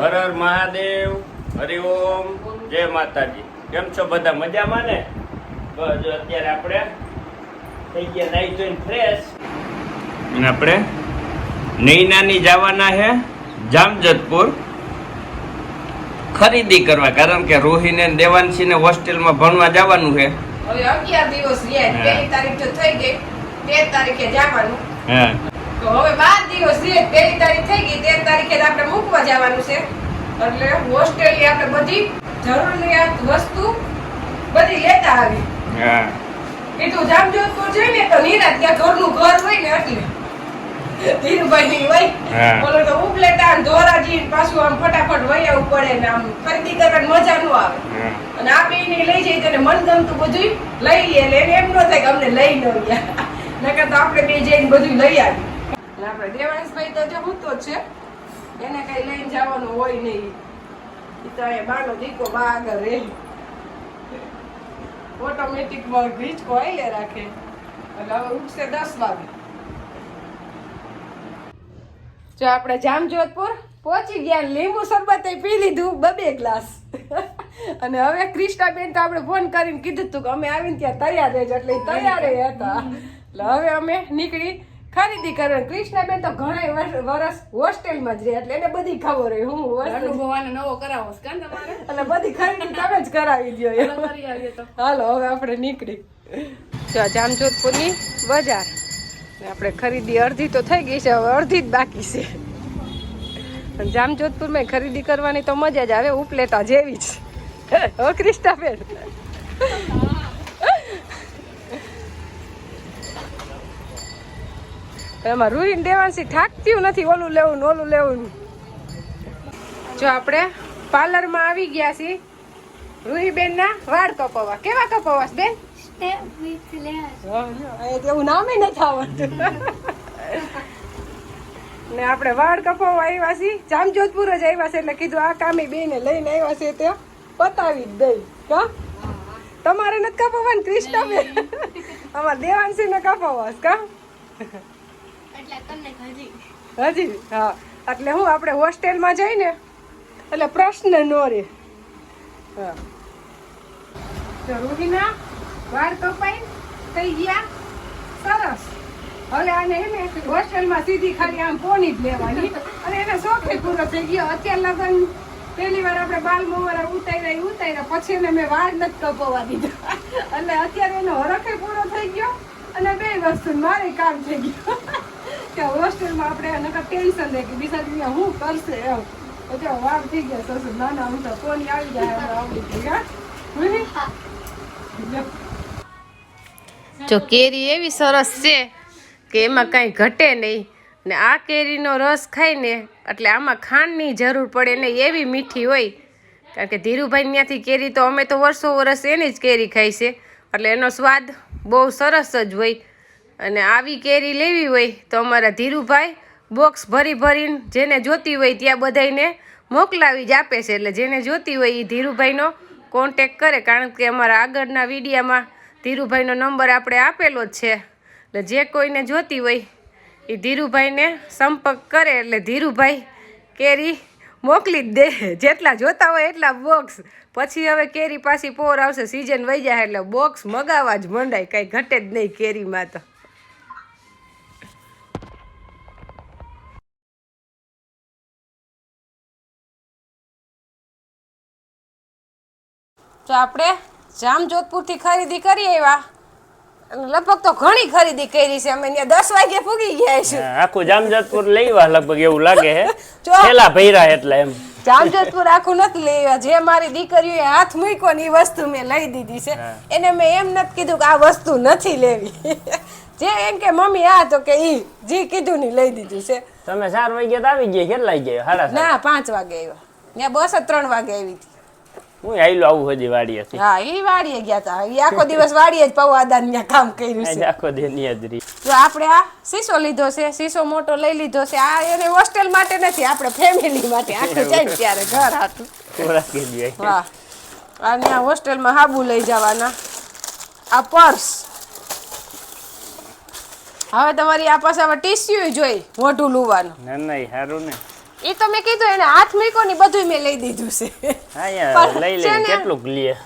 હર હર મહાદેવ હરિઓમ જય માતાજી. કેમ છો બધા? મજામાં ને? બસ અત્યારે આપણે થઈ ગયા નાઈ ધોઈને ફ્રેશ અને આપણે નૈનાની જવાના છે જામજતપુર ખરીદી કરવા. કારણ કે રોહિને ને દેવાંશીને હોસ્ટેલમાં ભણવા જવાનું છે હવે અગિયાર દિવસ રહ્યા હા. પહેલી તારીખ તો થઈ ગઈ. બે તારીખે જવાનું. હા. તો હવે બાર દિવસ છે પહેલી તારીખ થઈ ગઈ તેર તારીખે આપણે મૂકવા જવાનું છે. એટલે હોસ્ટેલની આપણે બધી જરૂરિયાત વસ્તુ બધી લેતા આવી. હા. કીધું જામજોધપુર ને તો નિરાત ત્યાં ઘરનું ઘર હોય ને એટલે. ધીરુભાઈ હોય બોલો તો ઉપલેટા ને ધોરાજી પાછું આમ ફટાફટ વહી આવવું પડે ને આમ ખરીદી કરવાની મજા ન આવે. અને આ બેયને લઈ જઈએ તેને મનગમતું બધું લઈ લઈએ એટલે એમ ન થાય કે અમને લઈ ન ગયા. નકર તો આપણે બે જઈને બધું લઈ આવી અને આપણે દેવાંશભાઈ તો જો હૂતો છે, એને કઈ લઈને જવાનું હોય નહીં. તો એ બાનો દીકો બા આગળ રહે ઓટોમેટિક હિંચકો આઈને રાખે. એટલે હવે ઉઠશે દસ વાગે. જો આપણે જામજોધપુર પહોંચી ગયા લીંબુ શરબત પી લીધું, બબે ગ્લાસ. અને હવે ક્રિષ્નાબેન તો આપણે ફોન કરીને કીધું હતું કે અમે આવીને ત્યાં તૈયાર રહેજો. એટલે તૈયાર હતા. એટલે હવે અમે નીકળી ખરીદી કરવાની ક્રિષ્નાબેન તો ઘણા વર્ષ હોસ્ટેલમાં જ રહે એટલે એને બધી ખબર હોય. હું hostel- અનુભવ નવો કરાવો છે તમારે? એટલે બધી ખરીદી તમે જ કરાવી દો હાલો હવે આપણે નીકળી. જો જામજોધપુરની બજાર. આપણે ખરીદી અડધી તો થઈ ગઈ છે હવે અડધી જ બાકી છે. જામજોધપુરમાં ખરીદી કરવાની તો મજા જ આવે ઉપલેટા જેવી જ. હો ક્રિસ્ટાબેન એમાં રૂહીને દેવાંશી થાકતી નથી ઓલું લેવું ને ઓલું લેવું જો આપણે પાર્લરમાં આવી ગયા છીએ. રૂહીબેન ના વાળ કપાવા કેવા કપાવાસ બેન? એવું નામે નથી આવડતું. ને આપણે વાળ કપાવવા આવ્યા છીએ. જામજોધપુર જ આવ્યા છે એટલે કીધું આ કામે બેને લઈને આવ્યા છે તે પતાવી જ દઈ. કા તમારે નથી કપાવવાનું ક્રિસ્ટાબેન અમારે દેવાંશી ને કપાવવાસ કા? હજી. હા. એટલે હું આપણે હોસ્ટેલમાં જઈને એટલે પ્રશ્ન નો રે હા. રોહિના, વાળ કપાઈ, થઈ ગયા? સરસ. હવે આને એને હોસ્ટેલમાં સીધી ખાલી આમ પોની જ લેવાની. અને એને શોખે પૂરો થઈ ગયો. અત્યાર લગન પહેલી વાર આપણે બાલ મોવારા ઉતાર્યા ઉતાર્યા. પછી એને મેં વાળ નથી કપાવવા દીધા. એટલે અત્યારે એનો હરખે પૂરો થઈ ગયો અને બે વસ્તુ મારે કામ થઈ ગયું. કે હોસ્ટેલમાં આપણે નકર ટેન્શન લે કે બીજા દુનિયા હું કરશે એમ. એટલે વાર થઈ ગયા સસુ નાના હું તો ફોન આવી જાય આવડી ગઈ જો કેરી એવી સરસ છે કે એમાં કાંઈ ઘટે નહીં. ને આ કેરીનો રસ ખાઈને, એટલે આમાં ખાંડની જરૂર પડે ને એવી મીઠી હોય. કારણ કે ધીરુભાઈ ત્યાંથી કેરી તો અમે તો વર્ષો વર્ષ એની જ કેરી ખાઈ છે. એટલે એનો સ્વાદ બહુ સરસ જ હોય. અને આવી કેરી લેવી હોય તો અમારા ધીરુભાઈ બોક્સ ભરી ભરીને જેને જોતી હોય ત્યાં બધાને મોકલાવી જ આપે છે. એટલે જેને જોતી હોય એ ધીરુભાઈનો કોન્ટેક કરે, કારણ કે અમારા આગળના વિડીયામાં ધીરુભાઈનો નંબર આપણે આપેલો જ છે. એટલે જે કોઈને જોતી હોય એ ધીરુભાઈને સંપર્ક કરે, એટલે ધીરુભાઈ કેરી મોકલી જ દે. જેટલા જોતા હોય એટલા બોક્સ પછી હવે કેરી પાછી પોર આવશે સિઝન વહી જાય એટલે બોક્સ મગાવવા જ મંડાય, કાંઈ ઘટે જ નહીં કેરીમાં તો. તો આપણે જામજોધપુરથી ખરીદી કરી આવ્યા. લગભગ તો ઘણી ખરીદી કરી છે. અમે ત્યાં દસ વાગે પૂગી ગયા છે આખું જામજતપુર લઈવા લગભગ એવું લાગે છે જો. ભૈરા એટલે એમ. જામજોધપુર આખું નથી લેવા જે મારી દીકરીઓએ હાથ મૂક્યો ને એ વસ્તુ મેં લઈ દીધી છે. એને મેં એમ નથી કીધું કે આ વસ્તુ નથી લેવી. જે એમ કે મમ્મી આ તો કે ઈ જે કીધું ને લઈ દીધું છે. તમે ચાર વાગ્યા તો આવી ગયા. કેટલા ગયા ના પાંચ વાગે આવ્યા. ત્યાં બસ ત્રણ વાગે આવી હતી. હું આઈલો આવું હજી વાડીએથી. હા એ વાડીએ ગયા હતા એ આખો દિવસ વાડીએ જ પૌવાદાન ત્યાં કામ કર્યું છે. આખો દી ની તો આપણે આ સીસો લીધો છે સીસો મોટો લઈ લીધો છે. આ એને હોસ્ટેલ માટે નથી આપણે ફેમિલી માટે. આખું જાય ને ત્યારે ઘર હતું ખોરાક કે દી હા અને આ હોસ્ટેલમાં હાબુ લઈ જવાના. આ પર્સ. હવે તમારી આ પાસે હવે ટીસ્યુ જોઈ મોઢું લુવાનું. ના ના સારું ને. એ તો મેં કીધું એને હાથ મૂક્યો ને બધું મેં લઈ દીધું છે. લઈ છે કેટલું ને- લે.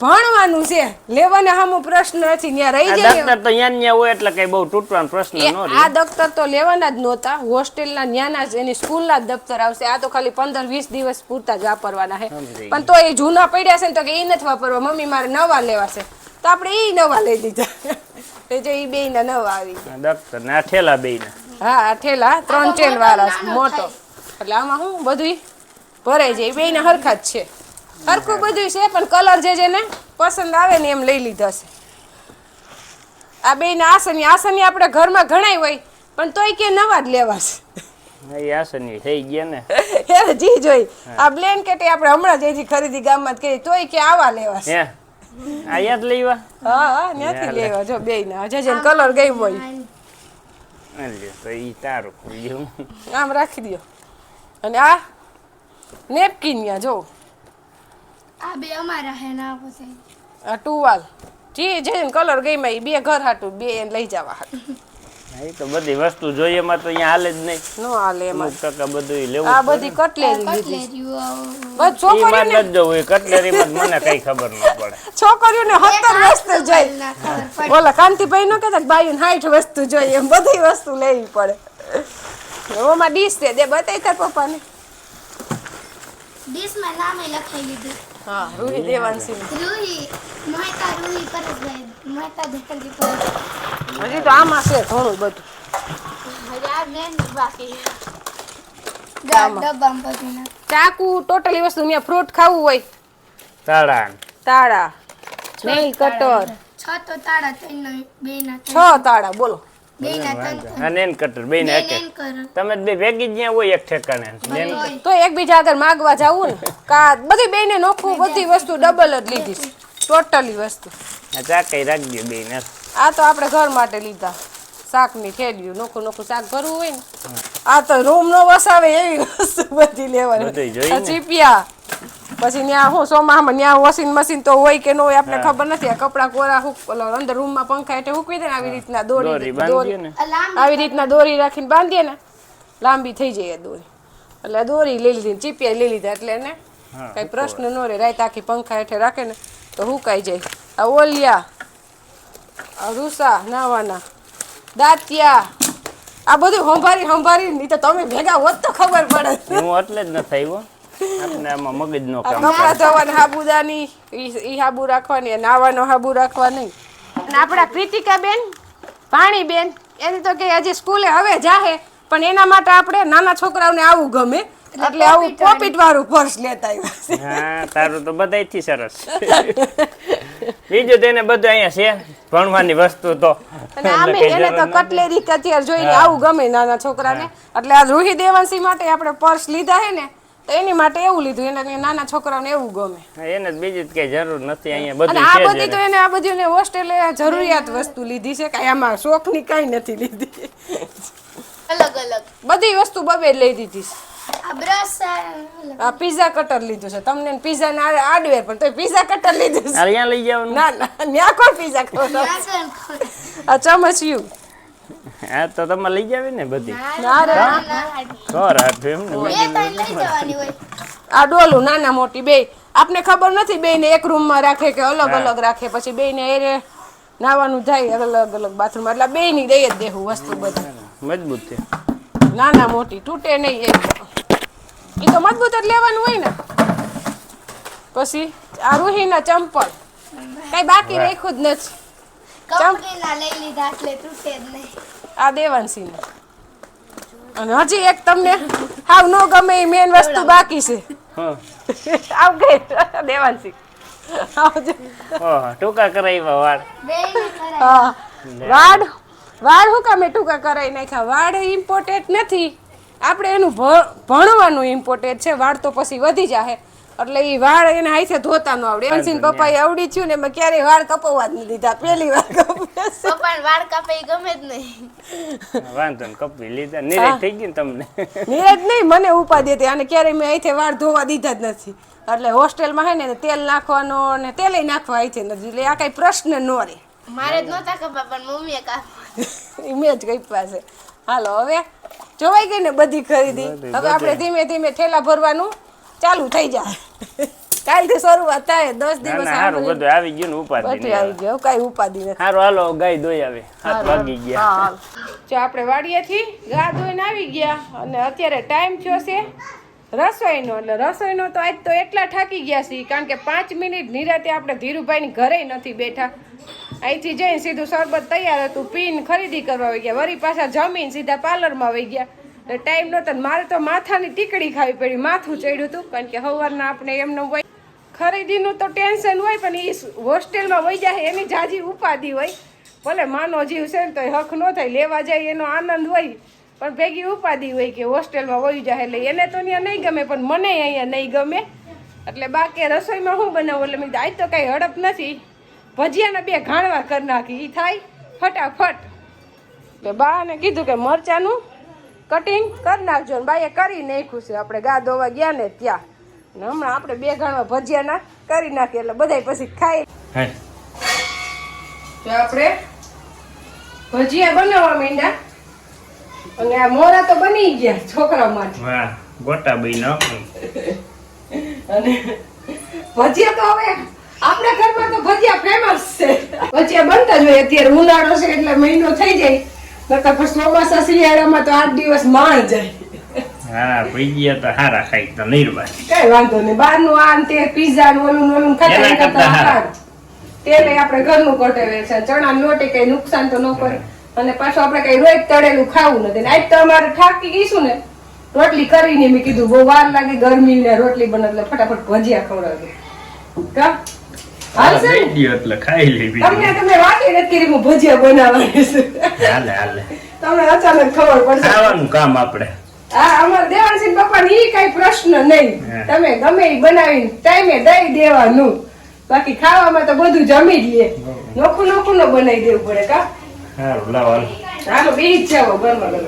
ભણવાનું છે. લેવાને હામો પ્રશ્ન નથી ત્યાં રહી આ જાય દફતર તો ન્યા ન્યા હોય એટલે કઈ બહુ તૂટવાનો પ્રશ્ન એ રહે આ દફતર તો લેવાના જ નહોતા. હોસ્ટેલના ન્યાના જ એની સ્કૂલના જ દફતર આવશે. આ તો ખાલી પંદર વીસ દિવસ પૂરતા જ વાપરવાના છે. પણ તો એ જૂના પડ્યા છે ને તો કે એ નથી વાપરવા. મમ્મી મારે નવા લેવા છે. તો આપણે એ નવા લઈ દીધા એ જો એ બે ના નવા આવી ગયા. દફતર ને ઠેલા બેયના. હા આ ઠેલા ત્રણ ચેન વાળા મોટો એટલે આમાં શું બધું ભરાઈ જાય. બેય ના હરખા જ છે. હરખું બધું છે પણ કલર જે જેને પસંદ આવે ને એમ લઈ લીધા છે. આ બે ના આસની આસની આપણે ઘરમાં ઘણાય હોય પણ તોય કે નવા જ લેવા છે. આસની થઈ ગયા ને. એ જી જોઈ. આ બ્લેન્કેટ આપણે હમણાં જ અહીંથી ખરીદી ગામમાં જ કરી. તોય કે આવા લેવા છે. હે? આ યાદ લેવા? હા હા ત્યાંથી લેવા. જો બે ના જેને કલર ગઈ હોય. તો ઈ તારું. આમ રાખી દો અને આ નેપકિન જો. આ બે અમારા હે ના પછી આ ટુવાલ. જે જે કલર ગઈ માં બે ઘર હાટું બે એને લઈ જવા હાટું. એ તો બધી વસ્તુ જોઈએ માં તો અહીંયા હાલે જ નહીં. નો હાલે એમાં. ટકા બધું લેવું આ બધી કટલેરી લીધી. બસ છોકરીઓને નથી જવું એ કટલેરીમાં મને કઈ ખબર ન પડે. છોકરીઓને સત્તર વસ્તુ જોઈ. ના ખબર પડે. બોલા કાંતિભાઈ નો કહેતા બાયું સાઠ વસ્તુ જોઈએ એમ બધી વસ્તુ લેવી પડે. ઓમાં ડીશ છે. દે બતાવી તાર પપ્પાને. ડીશમાં નામે લખાઈ લીધું. હા રૂહી દેવાંશી રૂહી મહેતા રૂહી પરેશભાઈ મહેતા ધકલજી પર હજી તો આમાં છે ઘણું બધું. હજી આ મેન બાકી ચાકુ ટોટલી વસ્તુ મેં ફ્રૂટ ખાવું હોય. તાળા. તાળા. નેલ કટર છ તો તાળા ત્રણ બે ના છ તાળા બોલો. અને એન કટર બે ને એક બે એક. નેન કરો તમે બે ભેગી જ હોય એક ઠેકાણે. તો એકબીજા આગળ માગવા જાવું ને? કા બધી બેને નોખું બધી વસ્તુ ડબલ જ લીધી ટોટલી વસ્તુ. રાખજો બે ને આ તો આપણે ઘર માટે લીધા. શાકની થેલીયું નોખું નોખું શાક ભરવું હોય ને? આ તો રૂમ નો વસાવે એવી વસ્તુ બધી લેવાની. ચીપિયા. પછી ત્યાં હું સોમામાં ત્યાં વોશિંગ મશીન તો હોય કે ન હોય આપણે ખબર નથી. આ કપડાં કોરા અંદર રૂમમાં પંખા એટલે હૂકવી દે ને આવી રીતના દોરી દોરી આવી રીતના દોરી રાખીને બાંધીએ ને લાંબી થઈ જાય દોરી. એટલે દોરી લઈ લીધી ચીપિયા લઈ લીધા એટલે એને કઈ પ્રશ્ન ન રહે. રાત આખી પંખા હેઠે રાખે ને તો હુકાઈ જાય. આ ઓલિયા આ રૂસા નાવાના દાંતિયા આ બધું સંભારી સંભારી નહીં તો તમે ભેગા હોત તો ખબર પડે. હું એટલે જ ન આવ્યો. આપણે આમાં મગજ નો કામ કપડા ધોવાના હાબુદાની ઈ ઈ હાબુ રાખવાની નાવાનો હાબુ રાખવાની. અને આપણા પ્રીતિકા બેન પાણી બેન એને તો કે હજી સ્કૂલે હવે જાહે પણ એના માટે આપણે નાના છોકરાઓને આવું ગમે એટલે આવું પોપીટ વાળું. પર્સ લેતા આવ્યા હા તારું તો બધાયથી સરસ. બીજું તેને બધું અહીંયા છે ભણવાની વસ્તુ તો. અને આમે એને તો કટલેરી કચેર અત્યારે જોઈને આવું ગમે નાના છોકરાને. એટલે આ રૂહી દેવાંશી માટે આપણે પર્સ લીધા હે ને તો એની માટે એવું લીધું એને નાના છોકરાઓને એવું ગમે. એને બીજી કઈ જરૂર નથી અહીંયા બધું આ બધી તો એને. આ બધી એને હોસ્ટેલે જરૂરિયાત વસ્તુ લીધી છે કાંઈ આમાં શોખની કાંઈ નથી લીધી. અલગ અલગ. બધી વસ્તુ બબે જ લઈ દીધી છે. આ પીઝા કટર લીધું છે. તમને પીઝા ના આડવેર પણ તો પીઝા કટર લીધું છે. અહીંયા લઈ જવાનું? ના ના ન્યા કોણ પીઝા ખાવ. આ ચમચિયું. હા તો તમે લઈ જાવી ને બધી? હાટું એમ ને આ ડોલું નાના મોટી બે. આપને ખબર નથી બે ને એક રૂમમાં રાખે કે અલગ અલગ રાખે? પછી બે ને એરે નાવાનું થાય અલગ અલગ બાથરૂમ એટલે બે ની દઈ જ દેવું વસ્તુ બધી. મજબૂત છે. નાના મોટી તૂટે નહીં એ. એ તો મજબૂત જ લેવાનું હોય ને. પછી આ રૂહીના ચંપલ. કઈ બાકી રાખ્યું જ નથી. કંપનીના લઈ લીધા એટલે તૂટે જ નહીં. આ દેવાંશી અને હજી એક તમને હાવ નો ગમે એ મેન વસ્તુ બાકી છે. વાડ આવ ગઈ દેવાંશી. ટૂંકા કરાવ્યા વાળ. હા. વાળ વાળ હું કામે ટૂંકા કરાવી નાખ્યા? વાળ ઇમ્પોર્ટેન્ટ નથી. આપણે એનું ભણવાનું ઇમ્પોર્ટેન્ટ છે. વાળ તો પછી વધી જાય એટલે એ વાળ એને હાથે ધોતા ન આવડે. એનસીન એ આવડી છું ને મેં ક્યારેય વાળ કપાવવા જ નથી દીધા. પહેલી વાર કપાવ્યા વાળ કાપે ઈ ગમે જ નહીં. વાંધો ને કપી લીધા. નિરેજ થઈ ગઈ ને તમને? નીરજ નહીં મને ઉપા દેતી અને ક્યારેય મેં હાથે વાળ ધોવા દીધા જ નથી. એટલે હોસ્ટેલમાં હે ને તેલ નાખવાનો ને તેલ નાખવા હાથે નથી એટલે આ કઈ પ્રશ્ન ન રહે. મારે જ નહોતા કપા પણ મમ્મીએ કાપા ઇમેજ કઈ પાસે હાલો હવે જોવાઈ ગઈ ને બધી ખરીદી. હવે આપણે ધીમે ધીમે ઠેલા ભરવાનું. ચાલુ થઈ જાય. કાલથી શરૂઆત થાય દસ દિવસ સારું બધું આવી ગયું ને ઉપાધિ બધું આવી ગયું કઈ ઉપાધિ નથી. સારું હાલો ગાય દોઈ આવે. હાથ વાગી ગયા. જો આપણે વાડીએથી ગા ધોઈને આવી ગયા અને અત્યારે ટાઈમ થયો છે રસોઈનો. એટલે રસોઈનો તો આજ તો એટલા થાકી ગયા છીએ કારણ કે પાંચ મિનિટ નિરાતે આપણે ધીરુભાઈની ઘરે નથી બેઠા. અહીંથી જઈને સીધું શરબત તૈયાર હતું પીન ખરીદી કરવા આવી ગયા. વળી પાછા જમીન સીધા પાર્લરમાં આવી ગયા. એટલે ટાઈમ નહોતો મારે તો માથાની ટીકડી ખાવી પડી, માથું ચડ્યું હતું કારણ કે સવારના આપણે એમનો હોય ખરીદીનું તો ટેન્શન હોય, પણ એ હોસ્ટેલમાં વહી જાય, એની જાજી ઉપાધિ હોય. ભલે માનો જીવ છે ને તો હક ન થાય, લેવા જાય એનો આનંદ હોય, પણ ભેગી ઉપાધિ હોય કે હોસ્ટેલમાં વહી જાય એટલે એને તો ત્યાં નહીં ગમે, પણ મને અહીંયા નહીં ગમે. એટલે બાકી રસોઈમાં શું બનાવું? એટલે મેં આજ તો કાંઈ હડપ નથી. ભજીયાના બે ઘાણવા કરી નાખી એ થાય ફટાફટ. એટલે બાને કીધું કે મરચાનું કટિંગ કરી નાખજો ને બાએ કરી નાખ્યું છે. આપણે ગા ધોવા ગયા ને ત્યાં. ને હમણાં આપણે બે ઘાણવા ભજીયાના કરી નાખીએ એટલે બધા પછી ખાઈ તો આપણે ભજીયા બનાવવા માંડ્યા. અને આ મોરા તો બની ગયા છોકરા માટે. વાહ ગોટા બી અને ભજીયા તો હવે આપણા ઘરમાં તો ભજીયા ફેમસ છે. ભજીયા બનતા જ હોય અત્યારે ઉનાળો છે એટલે મહિનો થઈ જાય. નકર પછી ચોમાસા શિયાળામાં તો આઠ દિવસ માણ જાય. હા ભાઈ ગયા તો હારા ખાઈ તો નિર્વાહ કઈ વાંધો નહીં. બહારનું આ તે પીઝા ને ઓલું ઓલું ખાતા એના એના કરતા કરતા હારા. હારું. આપણે ઘરનું કટેલું છે ચણા લોટે કઈ નુકસાન તો ન કરે. અને પાછું આપણે કઈ રોજ તળેલું ખાવું નથી. આજ તો અમારે થાકી ગઈશું ને રોટલી કરીને મેં કીધું બહુ વાર લાગે ગરમી ને રોટલી બને એટલે ફટાફટ ભજીયા ખવડાવી કા? એટલે ખાઈ લે તમને તમે વાતે નથી કરી હું ભજીયા બનાવવાની છે. હાલે હાલે. તમને અચાનક ખબર પડશે. ખાવાનું કામ આપણે. હા અમારા દેવાનસિંહ પપ્પા ઈ કઈ પ્રશ્ન નહીં. તમે ગમે બનાવીને ટાઈમે દઈ દેવાનું. બાકી ખાવામાં તો બધું જમી જ લે. નોખું નોખું નો બનાવી દેવું પડે કા? સારું લાવો હાલો. હાલો બે જ જાઓ ગરમા ગરમ.